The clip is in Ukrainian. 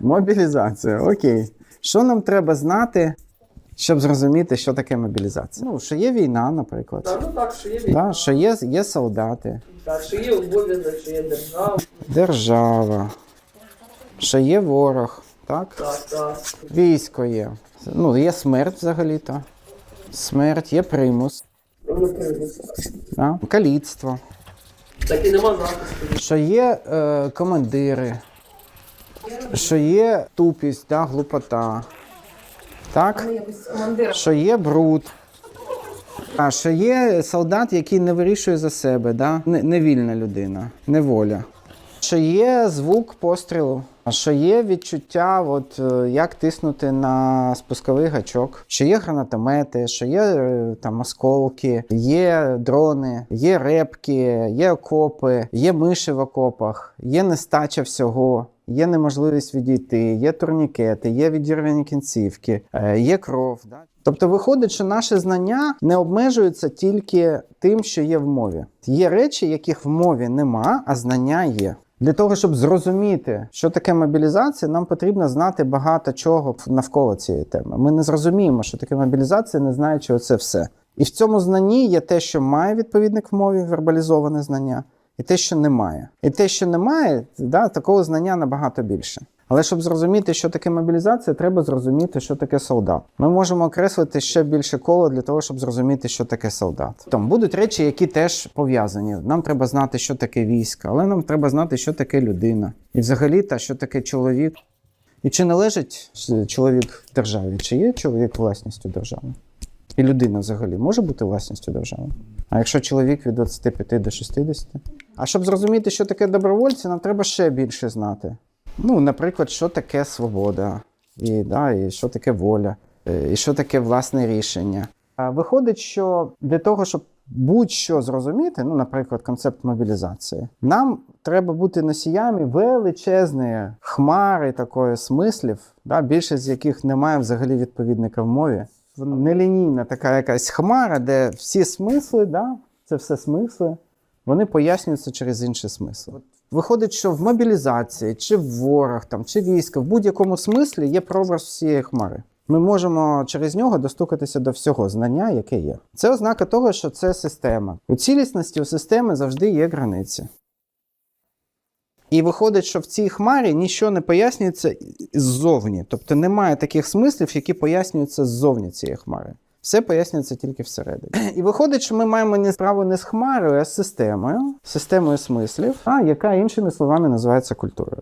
Мобілізація, окей. Що нам треба знати, щоб зрозуміти, що таке мобілізація? Ну, що є війна, наприклад. Та, ну так, що є війна, Да, що є, є солдати, так, що є обов'язок, що є держава. держава, що є ворог, так? Так, так. Військо є. Ну, є смерть взагалі-то. Смерть, є примус, да? каліцтво, Так і нема захисту. що є е, командири, що є тупість, да, глупота. Так? Що є бруд. А що є солдат, який не вирішує за себе, да? Невільна людина, неволя. Що є звук пострілу, що є відчуття, от, е, як тиснути на спусковий гачок, що є гранатомети, що є е, там осколки, є дрони, є репки, є окопи, є миші в окопах, є нестача всього. Є неможливість відійти, є турнікети, є відірвані кінцівки, е, є кров. Тобто виходить, що наше знання не обмежується тільки тим, що є в мові. Є речі, яких в мові нема, а знання є. Для того, щоб зрозуміти, що таке мобілізація, нам потрібно знати багато чого навколо цієї теми. Ми не зрозуміємо, що таке мобілізація, не знаючи оце все. І в цьому знанні є те, що має відповідник в мові, вербалізоване знання, і те, що немає. І те, що немає, да, такого знання набагато більше. Але щоб зрозуміти, що таке мобілізація, треба зрозуміти, що таке солдат. Ми можемо окреслити ще більше коло для того, щоб зрозуміти, що таке солдат. Там будуть речі, які теж пов'язані. Нам треба знати, що таке військо, але нам треба знати, що таке людина. І взагалі, та що таке чоловік. І чи належить е, чоловік державі, чи є чоловік власністю держави? І людина взагалі може бути власністю держави? А якщо чоловік від 25 до 60? А щоб зрозуміти, що таке добровольці, нам треба ще більше знати. Ну, наприклад, що таке свобода, і, да, і що таке воля, е, і що таке власне рішення. Виходить, що для того, щоб будь-що зрозуміти, ну, наприклад, концепт мобілізації, нам треба бути носіями величезної хмари такої смислів, да, більшість з яких немає взагалі відповідника в мові. Нелінійна така якась хмара, де всі смисли, да, це все смисли, вони пояснюються через інші смисли. Виходить, що в мобілізації, чи в ворог, там, чи війська, в будь-якому смислі є прообраз всієї хмари. Ми можемо через нього достукатися до всього знання, яке є. Це ознака того, що це система. У цілісності у системи завжди є границі. І виходить, що в цій хмарі нічого не пояснюється ззовні. Тобто немає таких смислів, які пояснюються ззовні цієї хмари. Все пояснюється тільки всередині. І виходить, що ми маємо не справу не з хмарою, а з системою, системою смислів, а яка іншими словами називається культурою.